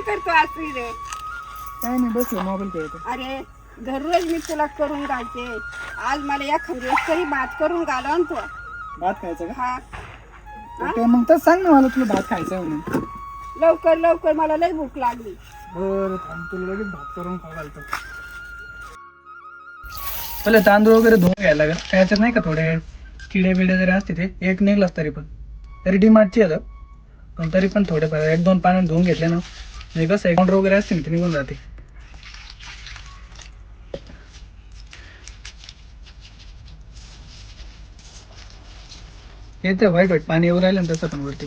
काय करतो आज इथे. काय नाही बसलो मोबाईल खेळतो अरे दररोज मी तुला करून घालते. आज मला एखाद दिवस तरी भात करून घाला ना तू. भात खायचा का? हा. मग तर सांग ना मला तुला भात खायचा आहे म्हणून. लवकर लवकर मला लई भूक लागली. बरं थांब तुला लगेच भात करून खाऊ घालतो. पहिले तांदूळ वगैरे धुवून घ्यायला लागेल. त्याच्यात नाही का थोडे किडे बिडे जरी असते ते एक निघलाच तरी पण. तरी डिमांडची आहे पण तरी पण थोडे एक दोन पाण्यात धुवून घेतले ना. म्हणजे कसं अकाउंट वगैरे असते ना ते निघून जाते. येते वाईट वाईट पाणी येऊ राहिलं ना तसं पण वरती.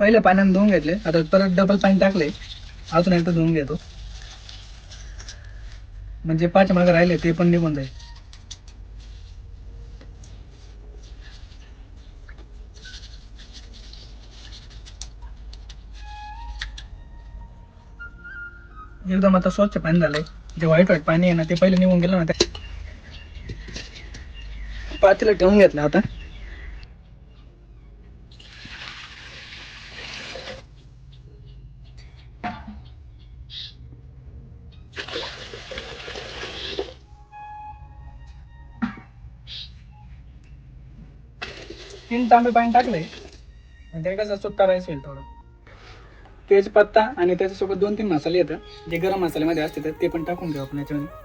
पहिल्या पाण्याने धुवून घेतले आता परत डबल पाणी टाकले अजून एकदा धुवून घेतो. म्हणजे पाच मागे राहिले ते पण निघून जाईल. एकदम आता स्वच्छ पाणी झालंय. जे वाईट वाईट पाणी आहे ना ते पहिले निघून गेलं ना त्या पातीला ठेवून घेतलं आता. तीन तांबे पाणी टाकले म्हणजे कसं सुट्टा राईस होईल थोडं. तेजपत्ता आणि त्याच्यासोबत दोन तीन मसाले येतात. जे गरम मसाल्यामध्ये असते ते पण टाकून घेऊ आपण याच्यामध्ये.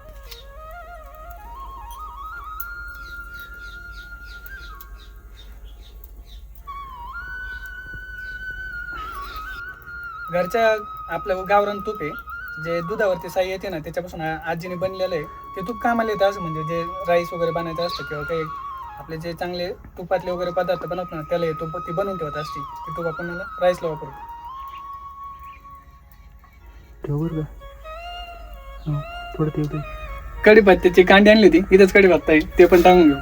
घरच्या आपलं गावरान तूप आहे जे दुधावरती साई येते ना त्याच्यापासून आजीने बनलेलं आहे. ते तूप कामाला येतं असं म्हणजे जे राईस वगैरे बनायचं असतं किंवा काही आपले जे चांगले तुपातले वगैरे पदार्थ बनवतो ना त्याला हे तूप ती बनवून ठेवत असते. ते तूप आपण राईसला वापरतो. ठेव का. थोडं ठेवते कढीपत्त्याची कांडी आणली होती इथंच कढीपत्ता आहे ते पण टाकून घेऊ.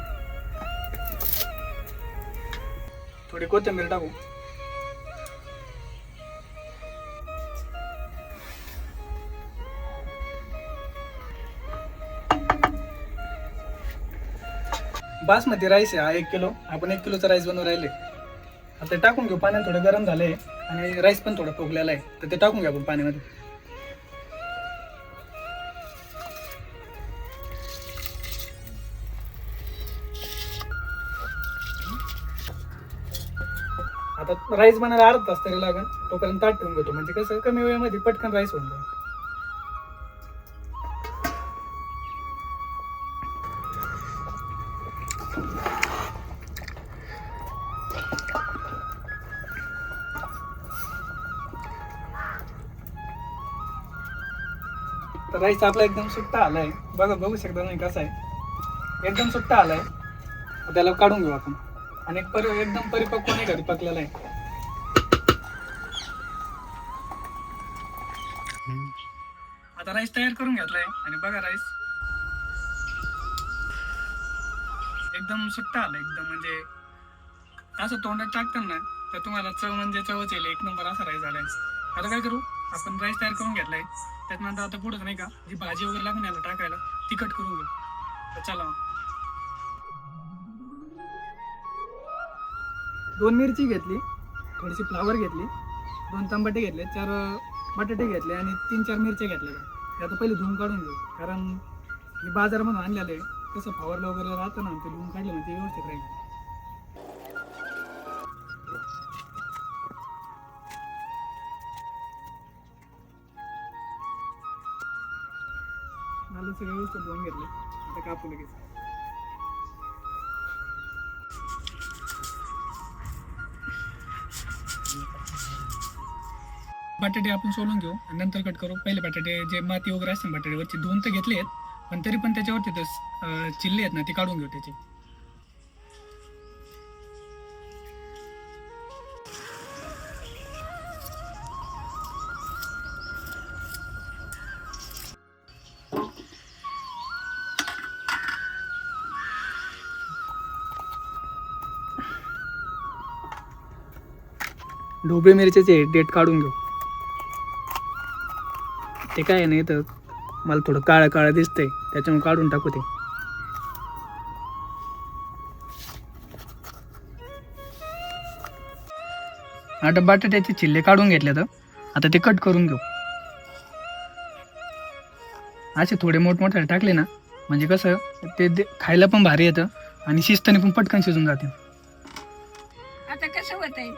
थोडी कोथिंबीर टाकू. बासमती राईस आहे हा एक किलो. आपण एक किलोचा राईस बनवून राहिले. आता ते टाकून घेऊ पाण्यात थोडं गरम झालंय आणि राईस पण थोडं फुगलेला आहे. तर ते टाकून घेऊ आपण पाण्यामध्ये. आता राईस बनायला अर्धा तास तरी लागेल तोपर्यंत ताट ठेवून घेतो. म्हणजे कसं कमी वेळेमध्ये पटकन राईस होऊन जाईल. तर राईस आपला एकदम सुट्टा आलाय. बघा बघू शकता नाही कसा आहे. एकदम सुट्टा आलाय. त्याला काढून घेऊ आपण. आणि पर एकदम परिपक्व नाही घरी पकलेला आहे आता राईस तयार करून घेतलाय आणि बघा राईस एकदम सुट्टा आला एकदम म्हणजे असं तोंडात टाकताना तर तुम्हाला चव म्हणजे चवच येईल. एक नंबर असा राईस आलाय आता काय करू? आपण राईस तयार करून घेतलाय. त्याच्यानंतर आता पुढे नाही का जी भाजी वगैरे लागून याला टाकायला तिखट करून घेऊ. तर चला दोन मिरची घेतली थोडीशी फ्लावर घेतली दोन टमाटे घेतले चार बटाटे घेतले आणि तीन चार मिरच्या घेतल्या. त्या आता पहिले धुवून काढून घेऊ. कारण मी बाजारामधून आणलेलं आहे. कसं फवारलं वगैरे राहतं ना ते धुवून काढलं म्हणजे व्यवस्थित राहील. मला सगळं व्यवस्थित धुवून घेतलं. आता कापू लगेच. बटाटे आपण सोलून घेऊ आणि नंतर कट करू. पहिले बटाटे जे माती वगैरे असते ना धुवून तर घेतले आहेत पण तरी पण त्याच्यावरती तर चिल्ले आहेत ना ते काढून घेऊ त्याचे. ढोबळे मिरच्याचे डेट काढून घेऊ. ते काय नाही तर मला थोडं काळं काळं दिसतंय त्याच्यामुळे काढून टाकू ते. आता बटाट्याचे चिल्ले काढून घेतले तर आता ते कट करून घेऊ. असे थोडे मोठमोठे टाकले ना म्हणजे कसं ते खायला पण भारी येतं आणि शिस्ताने पण पटकन शिजून जाते. आता कसं होतंय?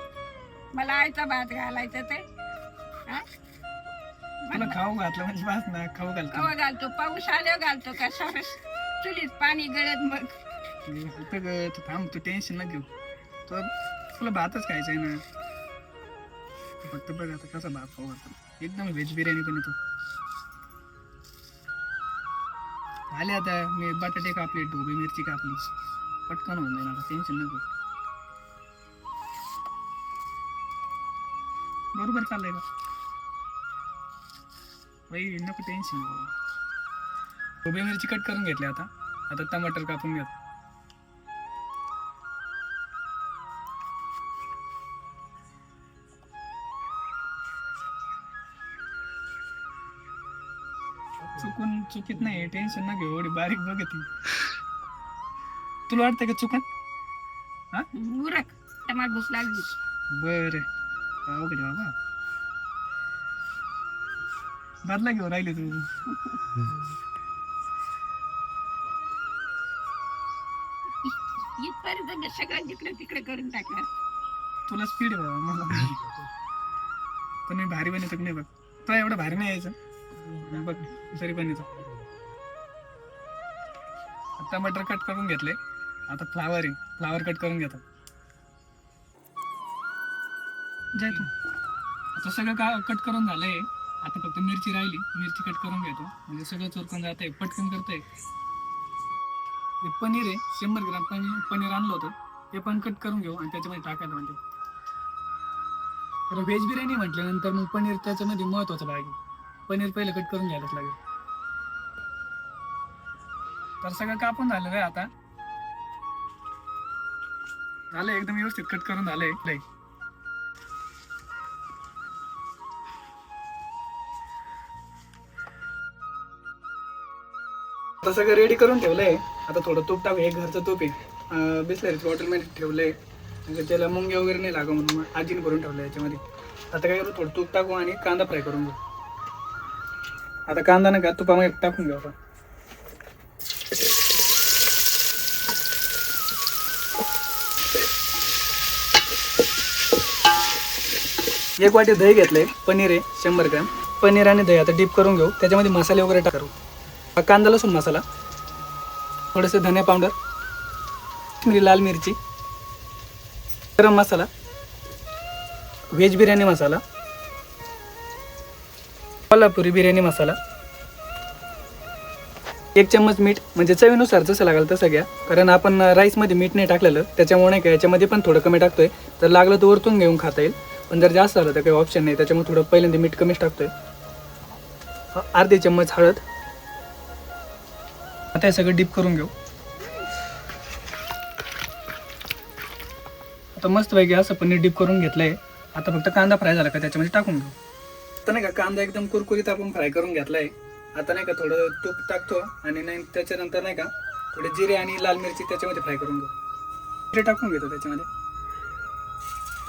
मला आयचा भात घालायचं ते हा? तुला खाऊ घातलं म्हणजे बास ना खाऊ कवा घालतो पाऊस आल्यावर घालतो का? सारस चुलीत पाणी गळत मग. घालतो तू थांब तू टेन्शन न घेऊ. तो तुला भातच खायचा आहे ना. फक्त बघ आता कसा भात खाऊ घालतो एकदम व्हेज बिर्याणी पण येतो आले आता मी बटाटे कापले ढोबी मिरची कापली. पटकन होऊन जाईल आता टेन्शन न घेऊ. बरोबर चाललंय का? बाई नको टेन्शन ढोबी मिरची कट करून घेतली आता. आता टमाटर कापून घेत चुकून चुकीत नाही टेन्शन न घेऊ एवढी बारीक बघत ही. तुला वाटतं का चुकन? उरक टमाट भूक लागली. बर. अवघड बाबा. बदला घेऊ राहिले तू इथपर्यंत मी सगळं जिकडे तिकडे करून तुला स्पीड आहे बाबा मला. नाही. पण मी भारी बनवतो की नाही बघ. तुला एवढं भारी नाही यायचं? बघ तरी पण येतो. टमाटर कट करून घेतले. आता फ्लावर आहे. फ्लावर कट करून घेतात जाय तू. आता सगळं का कट करून झालंय. आता फक्त मिरची राहिली मिरची कट करून घेतो. म्हणजे सगळं चुरकून आहे पटकन करतोय. पनीर आहे शंभर ग्राम पनीर पनीर आणलं होतं. ते पण कट करून घेऊ आणि त्याच्यामध्ये टाकायला म्हणजे. तर व्हेज बिर्याणी म्हटल्यानंतर मग पनीर त्याच्यामध्ये महत्त्वाचं भाग आहे. पनीर पहिलं कट करून घ्यायलाच लागेल. तर सगळं कापून झालेलं आहे आता. झालं एकदम व्यवस्थित कट करून झालंय. आता सगळं रेडी करून ठेवलंय. आता थोडं तूप टाकू हे घरचं तूप आहे. बिस्लरीचं बॉटलमध्ये ठेवलंय. म्हणजे त्याला मुंगे वगैरे नाही लागू म्हणून मग आजीने भरून ठेवलं याच्यामध्ये. आता काय करू थोडं तूप टाकू आणि कांदा फ्राय करून घेऊ. आता कांदा नका तुपामध्ये टाकून घेऊ आपण. एक वाटी दही घेतलंय पनीर आहे शंभर ग्रॅम. पनीर आणि दही आता डीप करून घेऊ. त्याच्यामध्ये मसाले वगैरे टाकू. कांदा लसूण मसाला थोडंसं धने पावडर मिरी लाल मिरची गरम मसाला व्हेज बिर्याणी मसाला कोल्हापुरी बिर्याणी मसाला एक चम्मच मीठ म्हणजे चवीनुसार जसं लागेल तसं घ्या. कारण आपण राईसमध्ये मीठ नाही टाकलेलं त्याच्यामुळे नाही का याच्यामध्ये पण थोडं कमी टाकतोय. तर लागलं तर वरतून घेऊन खाता येईल. पण जर जास्त झालं तर काही ऑप्शन नाही. त्याच्यामुळे थोडं पहिल्यांदा मीठ कमीच टाकतोय. अर्धे चम्मच हळद आता हे सगळं डीप करून घेऊ. आता मस्त पैकी असं पनीर डीप करून घेतलंय. आता फक्त कांदा फ्राय झाला का त्याच्यामध्ये टाकून घेऊ. आता नाही का कांदा एकदम कुरकुरीत आपण फ्राय करून घेतलाय. आता नाही का थोडं तूप टाकतो आणि नाही त्याच्यानंतर नाही का थोडे जिरे आणि लाल मिरची त्याच्यामध्ये फ्राय करून घेऊ. जिरे टाकून घेतो त्याच्यामध्ये.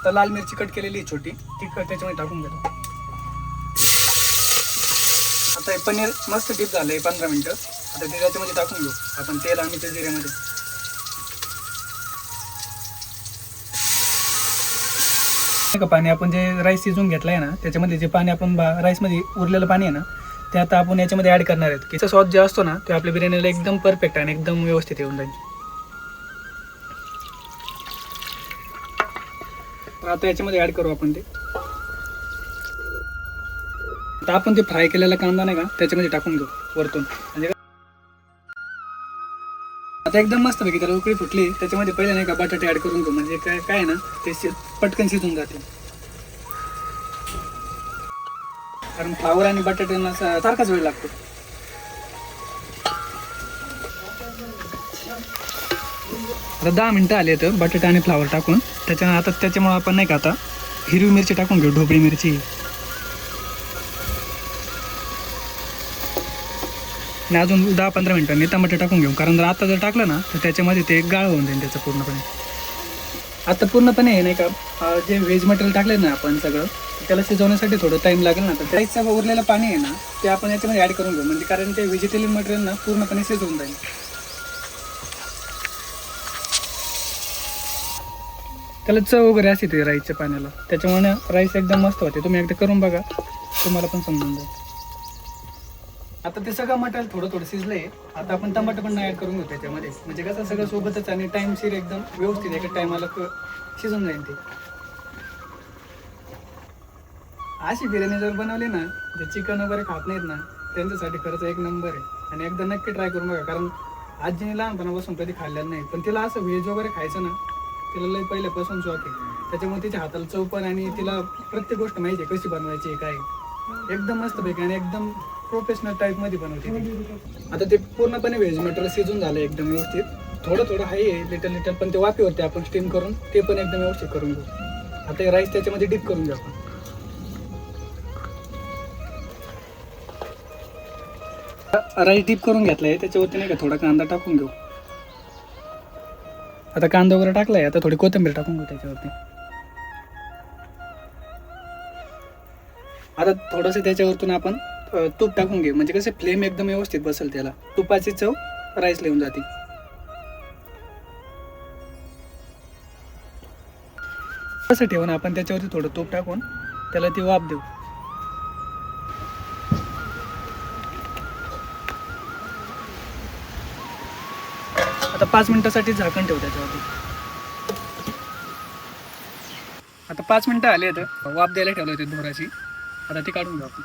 तर लाल मिरची कट केलेली आहे छोटी ती त्याच्यामध्ये टाकून घेतो. आता हे पनीर मस्त डीप झालंय पंधरा मिनटं. आता ते त्याच्यामध्ये टाकून घेऊ. आपण तेल आणि त्या जिऱ्यामध्ये. नाही का पाणी आपण जे राईस शिजून आहे ना त्याच्यामध्ये जे पाणी आपण बा- राईसमध्ये उरलेलं पाणी आहे ना ते आता आपण याच्यामध्ये ऍड करणार आहेत. त्याचा स्वाद जे असतो ना ते आपल्या बिर्याणीला एकदम परफेक्ट आणि एकदम व्यवस्थित येऊन जाईल. तर आता याच्यामध्ये ऍड करू आपण ते. आता आपण ते फ्राय केलेला कांदा नाही का त्याच्यामध्ये टाकून घेऊ वरतून. म्हणजे आता एकदम मस्त पैकी त्याला उकळी फुटली त्याच्यामध्ये पहिले नाही का बटाटे ऍड करून घेऊ. म्हणजे काय काय आहे ना ते शि- पटकन शिजून जाते. कारण फ्लावर आणि बटाट्यांना सारखाच वेळ लागतो. आता दहा मिनटं आले तर बटाटे आणि फ्लावर टाकून. त्याच्या आता त्याच्यामुळे आपण नाही का आता हिरवी मिरची टाकून घेऊ ढोबळी मिरची. आणि अजून दहा पंधरा मिनिटांनी टमाटे टाकून घेऊ. कारण जर आता जर टाकलं ना तर त्याच्यामध्ये ते गाळ होऊन जाईल त्याचं पूर्णपणे. आता पूर्णपणे हे नाही का जे व्हेज मटेरियल टाकले ना आपण सगळं त्याला शिजवण्यासाठी थोडं टाईम लागेल ना. तर त्याचं उरलेलं पाणी आहे ना ते आपण याच्यामध्ये ॲड करून घेऊ. म्हणजे कारण ते व्हेजिटेरियन मटेरियल ना पूर्णपणे शिजवून जाईल. त्याला चव वगैरे असते ते राईसच्या पाण्याला. त्याच्यामुळे राईस एकदम मस्त होते. तुम्ही एकदा करून बघा. तुम्हाला पण समजून जाईल. आता ते सगळं मटेरियल थोडं थोडं शिजलंय. आता आपण टमाटर पण ऍड करून घेऊ त्याच्यामध्ये. म्हणजे कसं सगळं सोबतच आणि टाइमशीर एकदम व्यवस्थित एका टायमाला शिजून जाईल ते. अशी बिर्याणी जर बनवली ना जे चिकन वगैरे खात नाहीत ना त्यांच्यासाठी खरंच एक नंबर आहे. आणि एकदा नक्की ट्राय करून बघा कारण आजीने लहानपणापासून कधी खाल्लेलं नाही. पण तिला असं व्हेज वगैरे खायचं ना तिला लय पहिल्यापासून शॉक आहे. त्याच्यामुळे तिच्या हाताला चौपण आणि तिला प्रत्येक गोष्ट माहिती आहे कशी बनवायची आहे काय एकदम मस्त पैकी आणि एकदम प्रोफेशनल टाईपमध्ये बनवते ती. आता ते पूर्णपणे व्हेज मटेरियल शिजून झालं एकदम व्यवस्थित. थोडं थोडं आहे लिटल लिटल पण ते वाफेवरती आपण स्टीम करून ते पण एकदम व्यवस्थित करून घेऊ. आता हे राईस त्याच्यामध्ये डीप करून घेऊ आपण. राईस डीप करून घेतलाय त्याच्यावरती नाही का थोडा कांदा टाकून घेऊ. आता कांदा वगैरे टाकलाय आता थोडी कोथिंबीर टाकून घेऊ त्याच्यावरती. आता थोडंसं त्याच्यावरतून आपण तूप टाकून घेऊ. म्हणजे कसं फ्लेम एकदम व्यवस्थित बसेल त्याला. तुपाची चव राईस लिहून जाते. कसं ठेवून आपण त्याच्यावरती थोडं तूप टाकून त्याला ती वाफ देऊ. आता पाच मिनिटासाठी झाकण ठेवू त्याच्यावरती. आता पाच मिनिटं आले तर वाफ द्यायला ठेवलं होते धोराची आता ते काढून घेऊ आपण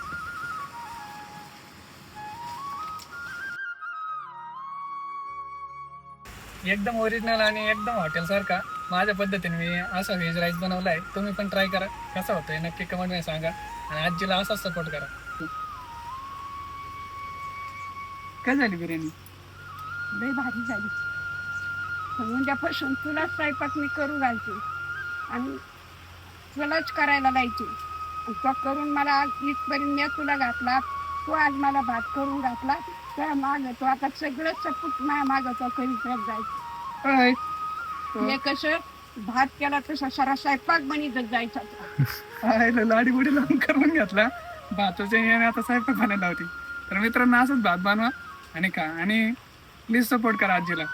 एकदम ओरिजिनल आणि एकदम हॉटेलसारखा माझ्या पद्धतीने मी असा व्हेज राईस बनवला आहे तुम्ही पण ट्राय करा. कसा होतोय नक्की कमेंटमध्ये सांगा. आणि आजीला असाच सपोर्ट करा. काय झाली बिर्याणी? लय भारी झाली. म्हणजे पण उद्यापासून तुला स्वयंपाक मी करू घालते. आणि तुलाच करायला लायची तो करून मला आज इथपर्यंत मी तुला घातला. तू आज मला भात करून घातला. त्या माग तो आता सगळं माझ्या माग तो करीत राहत जायचं. हे कसं? भात केला तसा सारा स्वयंपाक बनीतच जायचा. आयला लाडी बुडी लावून करून घेतला. भाताच्या याने आता स्वयंपाक बनायला होती तर मित्रांनो असंच भात बनवा आणि का आणि प्लीज सपोर्ट करा आजीला.